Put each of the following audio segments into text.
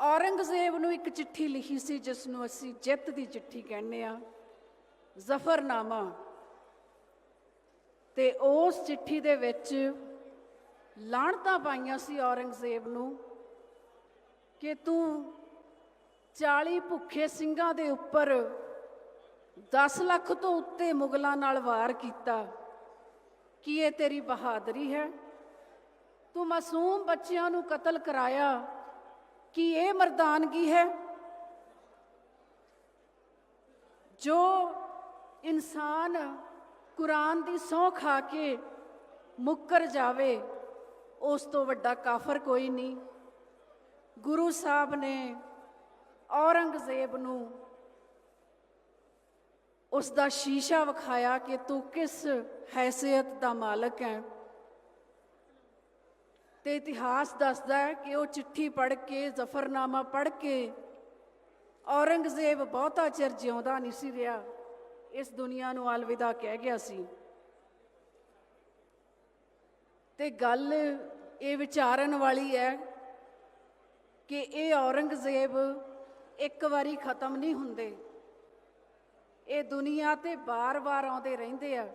ਔਰੰਗਜ਼ੇਬ ਨੂੰ ਇੱਕ ਚਿੱਠੀ ਲਿਖੀ ਸੀ, ਜਿਸ ਨੂੰ ਅਸੀਂ ਜਿੱਤ ਦੀ ਚਿੱਠੀ ਕਹਿੰਦੇ ਆ ਜ਼ਫਰਨਾਮਾ। ਤੇ ਉਸ ਚਿੱਠੀ ਦੇ ਵਿੱਚ ਲਾਹਣਤਾਂ ਪਾਈਆਂ ਸੀ ਔਰੰਗਜ਼ੇਬ ਨੂੰ ਕਿ ਤੂੰ 40 ਭੁੱਖੇ ਸਿੰਘਾਂ ਦੇ ਉੱਪਰ 10 ਲੱਖ ਤੋਂ ਉੱਤੇ ਮੁਗਲਾਂ ਨਾਲ ਵਾਰ ਕੀਤਾ। ਕੀ ਇਹ ਤੇਰੀ ਬਹਾਦਰੀ ਹੈ? ਤੂੰ ਮਾਸੂਮ ਬੱਚਿਆਂ ਨੂੰ ਕਤਲ ਕਰਾਇਆ। ਕੀ ਇਹ ਮਰਦਾਨਗੀ ਹੈ? ਜੋ ਇਨਸਾਨ ਕੁਰਾਨ ਦੀ ਸਹੁੰ ਖਾ ਕੇ ਮੁੱਕਰ ਜਾਵੇ, ਉਸ ਤੋਂ ਵੱਡਾ ਕਾਫਰ ਕੋਈ ਨਹੀਂ। ਗੁਰੂ ਸਾਹਿਬ ਨੇ ਔਰੰਗਜ਼ੇਬ ਨੂੰ ਉਸ ਦਾ ਸ਼ੀਸ਼ਾ ਵਿਖਾਇਆ ਕਿ ਤੂੰ ਕਿਸ ਹੈਸੀਅਤ ਦਾ ਮਾਲਕ ਹੈ? ਤੇ ਇਤਿਹਾਸ ਦੱਸਦਾ ਹੈ ਕਿ ਉਹ ਚਿੱਠੀ ਪੜ੍ਹ ਕੇ, ਜ਼ਫਰਨਾਮਾ ਪੜ੍ਹ ਕੇ ਔਰੰਗਜ਼ੇਬ ਬਹੁਤਾ ਚਿਰ ਜਿਉਂਦਾ ਨਹੀਂ ਸੀ ਰਿਹਾ। ਇਸ ਦੁਨੀਆ ਨੂੰ ਅਲਵਿਦਾ ਕਹਿ ਗਿਆ ਸੀ। ਤੇ ਗੱਲ ਇਹ ਵਿਚਾਰਨ ਵਾਲੀ ਹੈ ਕਿ ਇਹ ਔਰੰਗਜ਼ੇਬ ਇੱਕ ਵਾਰੀ ਖਤਮ ਨਹੀਂ ਹੁੰਦੇ। ਇਹ ਦੁਨੀਆ ਤੇ ਬਾਰ-ਬਾਰ ਆਉਂਦੇ ਰਹਿੰਦੇ ਆ।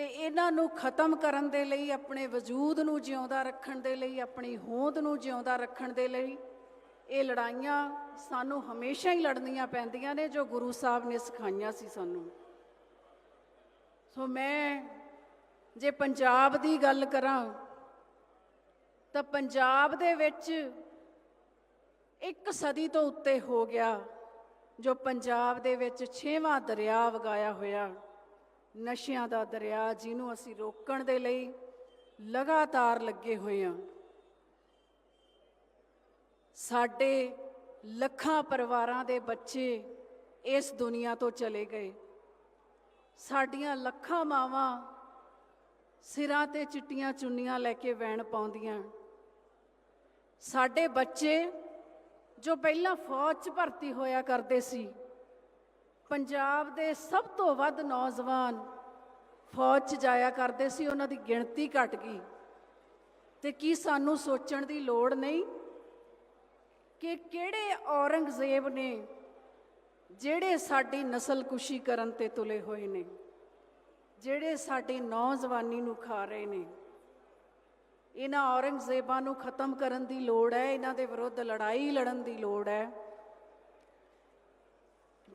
ਤੇ ਇਹਨਾਂ ਨੂੰ ਖਤਮ ਕਰਨ ਦੇ ਲਈ, ਆਪਣੇ ਵਜੂਦ ਨੂੰ ਜਿਉਂਦਾ ਰੱਖਣ ਦੇ ਲਈ, ਆਪਣੀ ਹੋਂਦ ਨੂੰ ਜਿਉਂਦਾ ਰੱਖਣ ਦੇ ਲਈ, ਇਹ ਲੜਾਈਆਂ ਸਾਨੂੰ ਹਮੇਸ਼ਾ ਹੀ ਲੜਨੀਆਂ ਪੈਂਦੀਆਂ ਨੇ, ਜੋ ਗੁਰੂ ਸਾਹਿਬ ਨੇ ਸਿਖਾਈਆਂ ਸੀ ਸਾਨੂੰ। ਸੋ ਮੈਂ ਜੇ ਪੰਜਾਬ ਦੀ ਗੱਲ ਕਰਾਂ, ਤਾਂ ਪੰਜਾਬ ਦੇ ਵਿੱਚ ਇੱਕ ਸਦੀ ਤੋਂ ਉੱਤੇ ਹੋ ਗਿਆ, ਜੋ ਪੰਜਾਬ ਦੇ ਵਿੱਚ ਛੇਵਾਂ ਦਰਿਆ ਵਗਾਇਆ ਹੋਇਆ। ਨਸ਼ਿਆਂ ਦਾ ਦਰਿਆ ਜਿਹਨੂੰ ਅਸੀਂ ਰੋਕਣ ਦੇ ਲਈ ਲਗਾਤਾਰ ਲੱਗੇ ਹੋਏ ਹਾਂ। ਸਾਡੇ ਲੱਖਾਂ ਪਰਿਵਾਰਾਂ ਦੇ ਬੱਚੇ ਇਸ ਦੁਨੀਆ ਤੋਂ ਚਲੇ ਗਏ। ਸਾਡੀਆਂ ਲੱਖਾਂ ਮਾਵਾਂ ਸਿਰਾਂ ਤੇ ਚਿੱਟੀਆਂ ਚੁੰਨੀਆਂ ਲੈ ਕੇ ਵੈਣ ਪਾਉਂਦੀਆਂ। ਸਾਡੇ ਬੱਚੇ ਜੋ ਪਹਿਲਾਂ ਫੌਜ 'ਚ ਭਰਤੀ ਹੋਇਆ ਕਰਦੇ ਸੀ ਪੰਜਾਬ ਦੇ ਸਭ ਤੋਂ ਵੱਧ ਨੌਜਵਾਨ ਫੌਜ 'ਚ ਜਾਇਆ ਕਰਦੇ ਸੀ, ਉਹਨਾਂ ਦੀ ਗਿਣਤੀ ਘਟ ਗਈ। ਤੇ ਕੀ ਸਾਨੂੰ ਸੋਚਣ ਦੀ ਲੋੜ ਨਹੀਂ ਕਿ ਕਿਹੜੇ ਔਰੰਗਜ਼ੇਬ ਨੇ ਜਿਹੜੇ ਸਾਡੀ ਨਸਲਕੁਸ਼ੀ ਕਰਨ ਤੇ ਤੁਲੇ ਹੋਏ ਨੇ, ਜਿਹੜੇ ਸਾਡੀ ਨੌਜਵਾਨੀ ਨੂੰ ਖਾ ਰਹੇ ਨੇ? ਇਹਨਾਂ ਔਰੰਗਜ਼ੇਬਾਂ ਨੂੰ ਖਤਮ ਕਰਨ ਦੀ ਲੋੜ ਹੈ, ਇਹਨਾਂ ਦੇ ਵਿਰੁੱਧ ਲੜਾਈ ਲੜਨ ਦੀ ਲੋੜ ਹੈ।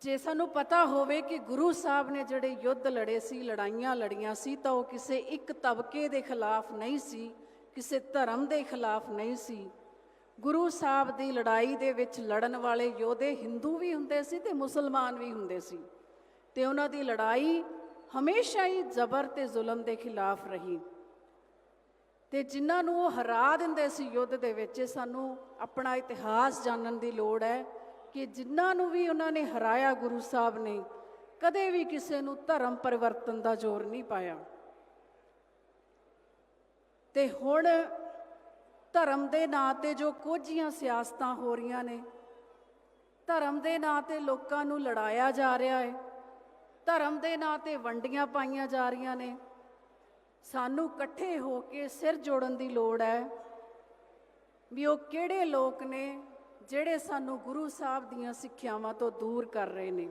ਜੇ ਸਾਨੂੰ ਪਤਾ ਹੋਵੇ ਕਿ ਗੁਰੂ ਸਾਹਿਬ ਨੇ ਜਿਹੜੇ ਯੁੱਧ ਲੜੇ ਸੀ, ਲੜਾਈਆਂ ਲੜੀਆਂ ਸੀ, ਤਾਂ ਉਹ ਕਿਸੇ ਇੱਕ ਤਬਕੇ ਦੇ ਖਿਲਾਫ ਨਹੀਂ ਸੀ, ਕਿਸੇ ਧਰਮ ਦੇ ਖਿਲਾਫ ਨਹੀਂ ਸੀ। ਗੁਰੂ ਸਾਹਿਬ ਦੀ ਲੜਾਈ ਦੇ ਵਿੱਚ ਲੜਨ ਵਾਲੇ ਯੋਧੇ ਹਿੰਦੂ ਵੀ ਹੁੰਦੇ ਸੀ ਤੇ ਮੁਸਲਮਾਨ ਵੀ ਹੁੰਦੇ ਸੀ। ਤੇ ਉਹਨਾਂ ਦੀ ਲੜਾਈ ਹਮੇਸ਼ਾ ਹੀ ਜ਼ਬਰ ਤੇ ਜ਼ੁਲਮ ਦੇ ਖਿਲਾਫ ਰਹੀ। ਤੇ ਜਿਨ੍ਹਾਂ ਨੂੰ ਉਹ ਹਰਾ ਦਿੰਦੇ ਸੀ ਯੁੱਧ ਦੇ ਵਿੱਚ ਸਾਨੂੰ ਆਪਣਾ ਇਤਿਹਾਸ ਜਾਣਨ ਦੀ ਲੋੜ ਹੈ। ਕਿ ਜਿਨ੍ਹਾਂ ਨੂੰ ਵੀ ਉਹਨਾਂ ਨੇ ਹਰਾਇਆ ਗੁਰੂ ਸਾਹਿਬ ਨੇ, ਕਦੇ ਵੀ ਕਿਸੇ ਨੂੰ ਧਰਮ ਪਰਿਵਰਤਨ ਦਾ ਜ਼ੋਰ ਨਹੀਂ ਪਾਇਆ। ਤੇ ਹੁਣ ਧਰਮ ਦੇ ਨਾਂ ਤੇ ਜੋ ਕੋਝੀਆਂ ਸਿਆਸਤਾਂ ਹੋ ਰਹੀਆਂ ਨੇ, ਧਰਮ ਦੇ ਨਾਂ ਤੇ ਲੋਕਾਂ ਨੂੰ ਲੜਾਇਆ ਜਾ ਰਿਹਾ ਹੈ, ਧਰਮ ਦੇ ਨਾਂ ਤੇ ਵੰਡੀਆਂ ਪਾਈਆਂ ਜਾ ਰਹੀਆਂ ਨੇ, ਸਾਨੂੰ ਇਕੱਠੇ ਹੋ ਕੇ ਸਿਰ ਜੋੜਨ ਦੀ ਲੋੜ ਹੈ ਵੀ ਉਹ ਕਿਹੜੇ ਲੋਕ ਨੇ ਜਿਹੜੇ ਸਾਨੂੰ ਗੁਰੂ ਸਾਹਿਬ ਦੀਆਂ ਸਿੱਖਿਆਵਾਂ ਤੋਂ ਦੂਰ ਕਰ ਰਹੇ ਨੇ।